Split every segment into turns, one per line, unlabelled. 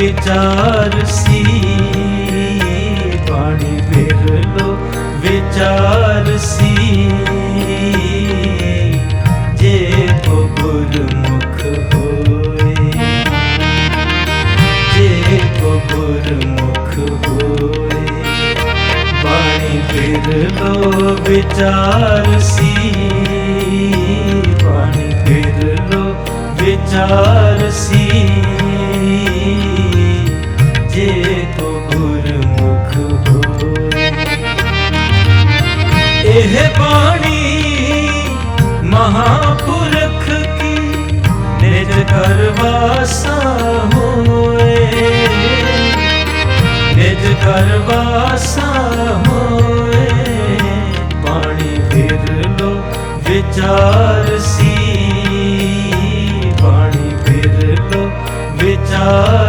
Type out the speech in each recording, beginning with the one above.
ਵਿਚਾਰ ਸੀ। ਬਾਣੀ ਫਿਰ ਲੋ ਵਿਚਾਰ ਸੀ। ਜੇ ਕੋ ਗੁਰਮੁਖ ਹੋਏ, ਜੇ ਕੋ ਗੁਰਮੁਖ ਹੋਏ, ਬਾਣੀ ਫਿਰ ਲੋ ਵਿਚਾਰ ਸੀ। ਬਾਣੀ ਫਿਰ ਲੋ ਵਿਚਾਰ ਸੀ। ਜੇ ਕੋ ਗੁਰਮੁਖ ਹੋਏ। ਇਹ ਬਾਣੀ ਮਹਾਪੁਰਖ ਕੀ ਨਿਜ ਕਰਵਾਸਾ ਹੋਏ। ਨਿਜ ਕਰਵਾਸਾ ਹੋਏ। ਬਾਣੀ ਫਿਰ ਲੋ ਵਿਚਾਰ ਵਿਚਾਰ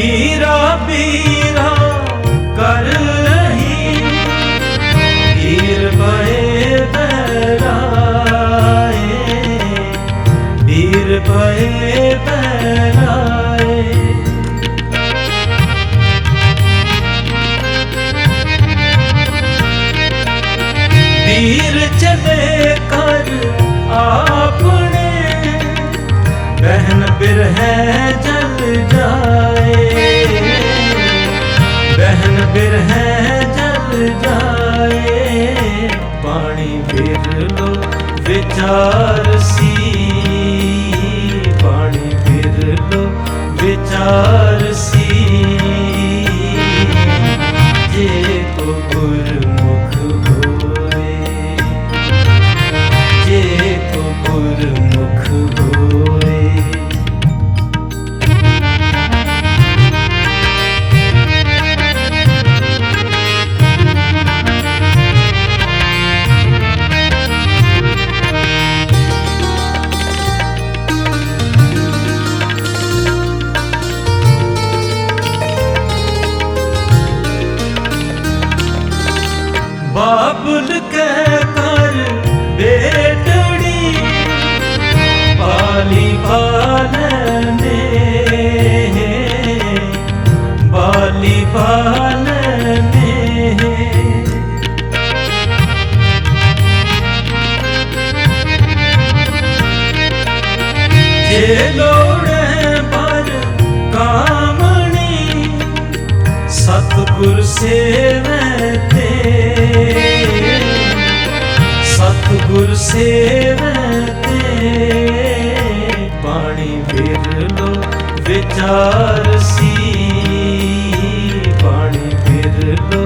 ਪੀਰਾ ਵੀਰਾ ਕਰ ਰਹੀ ਵੀਰ ਬਏ ਬਰਾਏ ਵੀਰ ਬਏ ਬਰਾਏ ਪੀਰ ਚਲੇ ਕਰ ਆਪਣੇ ਬਹਿਨ ਬਿਰਹਿ ਜਲ ਜਾ ਬਿਰਹਿ ਜਲ ਜਾਏ, ਪਾਣੀ ਫਿਰ ਲੋ ਵਿਚਾਰ ਸੀ। ਪਾਣੀ ਫਿਰ ਲੋ ਵਿਚਾਰ ਸੀ। ਜੇ ਕੋ ਗੁਰਮੁਖ ਬਾਬੁਲ ਕਹਿ ਕਰ ਬੇਟੜੀ ਪਾਲੀ ਪਾਲਨੇ ਬਾਲੀ ਪਾਲਨੇ ਜੇ ਲੋੜੈ ਪਰ ਕਾਮਣੀ ਸਤਿਗੁਰ ਸੇਵੈ ਤੇ। ਸਤਿਗੁਰ ਸੇਵੈ ਤੇ ਪਾਣੀ ਫਿਰ ਲੋ ਵਿਚਾਰ ਸੀ। ਪਾਣੀ ਫਿਰ ਲੋ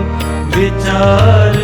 ਵਿਚਾਰ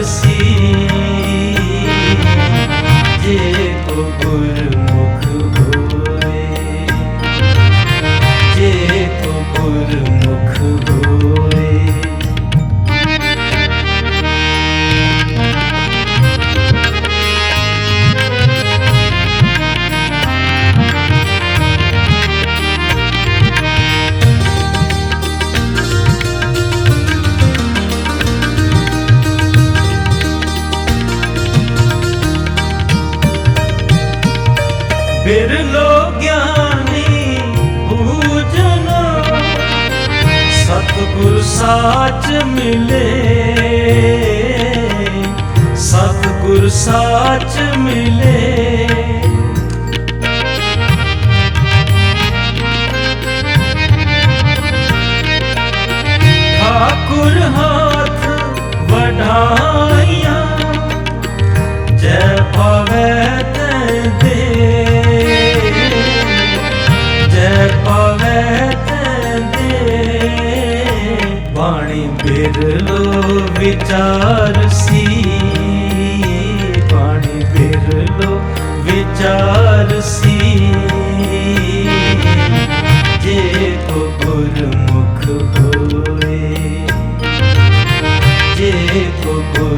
ਬਿਰਲੋ ਗਿਆਨੀ ਪੂਜਨ। ਸਤਿਗੁਰ ਸਾਚ ਮਿਲੇ। ਸਤਿਗੁਰ ਸਾਚ ਮਿਲੇ।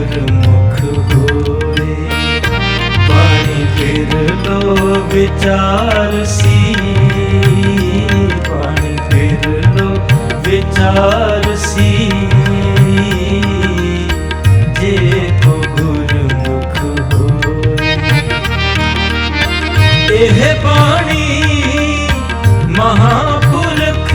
ਗੁਰਮੁਖ ਹੋਏ ਪਾਣੀ ਫਿਰ ਲੋ ਫਿਰ ਲੋ ਜੇ ਕੋ ਗੁਰਮੁਖ ਪਾਣੀ ਮਹਾਪੁਰਖ